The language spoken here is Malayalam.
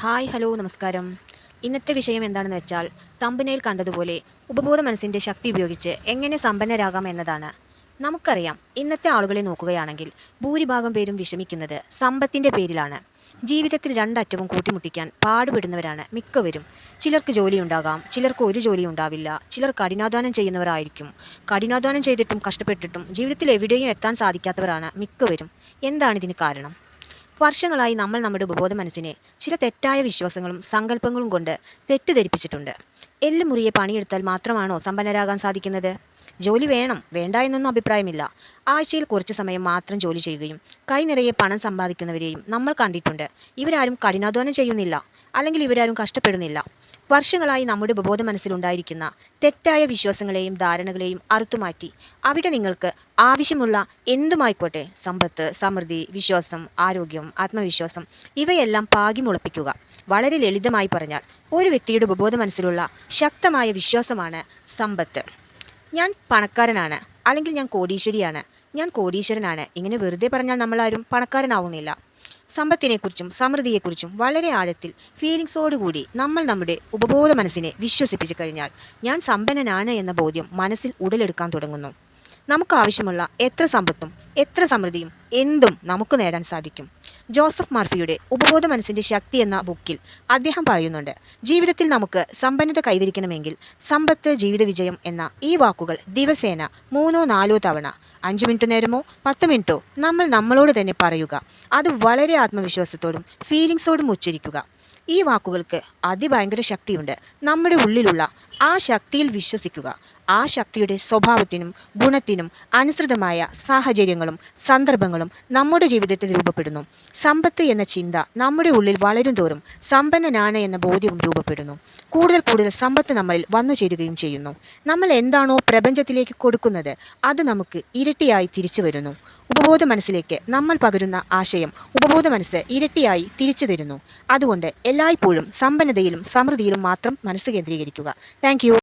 ഹായ് ഹലോ നമസ്കാരം. ഇന്നത്തെ വിഷയം എന്താണെന്ന് വെച്ചാൽ തമ്പനയിൽ കണ്ടതുപോലെ ഉപബോധ മനസ്സിന്റെ ശക്തി ഉപയോഗിച്ച് എങ്ങനെ സമ്പന്നരാകാം എന്നതാണ്. നമുക്കറിയാം ഇന്നത്തെ ആളുകളെ നോക്കുകയാണെങ്കിൽ ഭൂരിഭാഗം പേരും വിഷമിക്കുന്നത് സമ്പത്തിന്റെ പേരിലാണ്. ജീവിതത്തിൽ രണ്ടറ്റവും കൂട്ടിമുട്ടിക്കാൻ പാടുപെടുന്നവരാണ് മിക്കവരും. ചിലർക്ക് ജോലിയുണ്ടാകാം ചിലർക്ക് ഒരു ജോലി ഉണ്ടാവില്ല ചിലർ കഠിനാധ്വാനം ചെയ്യുന്നവരായിരിക്കും. കഠിനാധ്വാനം ചെയ്തിട്ടും കഷ്ടപ്പെട്ടിട്ടും ജീവിതത്തിൽ എവിടെയും എത്താൻ സാധിക്കാത്തവരാണ് മിക്കവരും. എന്താണ് ഇതിന് കാരണം? വർഷങ്ങളായി നമ്മൾ നമ്മുടെ ഉപബോധ മനസ്സിനെ ചില തെറ്റായ വിശ്വാസങ്ങളും സങ്കല്പങ്ങളും കൊണ്ട് തെറ്റിദ്ധരിപ്പിച്ചിട്ടുണ്ട്. എല്ല് മുറിയെ പണിയെടുത്താൽ മാത്രമാണോ സമ്പന്നരാകാൻ സാധിക്കുന്നത്? ജോലി വേണം വേണ്ട എന്നൊന്നും അഭിപ്രായമില്ല. ആഴ്ചയിൽ കുറച്ച് സമയം മാത്രം ജോലി ചെയ്യുകയും കൈ നിറയെ പണം സമ്പാദിക്കുന്നവരെയും നമ്മൾ കണ്ടിട്ടുണ്ട്. ഇവരാരും കഠിനാധ്വാനം ചെയ്യുന്നില്ല അല്ലെങ്കിൽ ഇവരാരും കഷ്ടപ്പെടുന്നില്ല. വർഷങ്ങളായി നമ്മുടെ ഉപബോധ മനസ്സിലുണ്ടായിരിക്കുന്ന തെറ്റായ വിശ്വാസങ്ങളെയും ധാരണകളെയും അറുത്തുമാറ്റി അവിടെ നിങ്ങൾക്ക് ആവശ്യമുള്ള എന്തുമായിക്കോട്ടെ സമ്പത്ത് സമൃദ്ധി വിശ്വാസം ആരോഗ്യം ആത്മവിശ്വാസം ഇവയെല്ലാം പാകി മുളപ്പിക്കുക. വളരെ ലളിതമായി പറഞ്ഞാൽ ഒരു വ്യക്തിയുടെ ഉപബോധ മനസ്സിലുള്ള ശക്തമായ വിശ്വാസമാണ് സമ്പത്ത്. ഞാൻ പണക്കാരനാണ്. അല്ലെങ്കിൽ ഞാൻ കോടീശ്വരിയാണ്. ഞാൻ കോടീശ്വരനാണ്. ഇങ്ങനെ വെറുതെ പറഞ്ഞാൽ നമ്മളാരും പണക്കാരനാവുന്നില്ല. സമ്പത്തിനെക്കുറിച്ചും സമൃദ്ധിയെക്കുറിച്ചും വളരെ ആഴത്തിൽ ഫീലിങ്സോടുകൂടി നമ്മൾ നമ്മുടെ ഉപബോധ മനസ്സിനെ വിശ്വസിപ്പിച്ചു കഴിഞ്ഞാൽ ഞാൻ സമ്പന്നനാണ് എന്ന ബോധ്യം മനസ്സിൽ ഉടലെടുക്കാൻ തുടങ്ങുന്നു. നമുക്ക് ആവശ്യമുള്ള എത്ര സമ്പത്തും എത്ര സമൃദ്ധിയും എന്തും നമുക്ക് നേടാൻ സാധിക്കും. ജോസഫ് മാർഫിയുടെ ഉപബോധ മനസ്സിന്റെ ശക്തി എന്ന ബുക്കിൽ അദ്ദേഹം പറയുന്നുണ്ട് ജീവിതത്തിൽ നമുക്ക് സമ്പന്നത കൈവരിക്കണമെങ്കിൽ സമ്പത്ത് ജീവിത വിജയം എന്ന ഈ വാക്കുകൾ ദിവസേന മൂന്നോ നാലോ തവണ. അഞ്ച് മിനിറ്റ് നേരമോ പത്ത് മിനിറ്റോ നമ്മൾ നമ്മളോട് തന്നെ പറയുക. അത് വളരെ ആത്മവിശ്വാസത്തോടും ഫീലിങ്സോടും ഉച്ചരിക്കുക. ഈ വാക്കുകൾക്ക് അതിഭയങ്കര ശക്തിയുണ്ട്. നമ്മുടെ ഉള്ളിലുള്ള ആ ശക്തിയിൽ വിശ്വസിക്കുക. ആ ശക്തിയുടെ സ്വഭാവത്തിനും ഗുണത്തിനും അനുസൃതമായ സാഹചര്യങ്ങളും സന്ദർഭങ്ങളും നമ്മുടെ ജീവിതത്തിൽ രൂപപ്പെടുന്നു. സമ്പത്ത് എന്ന ചിന്ത നമ്മുടെ ഉള്ളിൽ വളരും തോറും സമ്പന്നനാണ് എന്ന ബോധ്യവും രൂപപ്പെടുന്നു. കൂടുതൽ കൂടുതൽ സമ്പത്ത് നമ്മളിൽ വന്നു ചേരുകയും ചെയ്യുന്നു. നമ്മൾ എന്താണോ പ്രപഞ്ചത്തിലേക്ക് കൊടുക്കുന്നത് അത് നമുക്ക് ഇരട്ടിയായി തിരിച്ചു വരുന്നു. ഉപബോധ മനസ്സിലേക്ക് നമ്മൾ പകരുന്ന ആശയം ഉപബോധ മനസ്സ് ഇരട്ടിയായി തിരിച്ചു തരുന്നു. അതുകൊണ്ട് എല്ലായ്പ്പോഴും സമ്പന്നതയിലും സമൃദ്ധിയിലും മാത്രം മനസ്സ് കേന്ദ്രീകരിക്കുക. தேங்க்யூ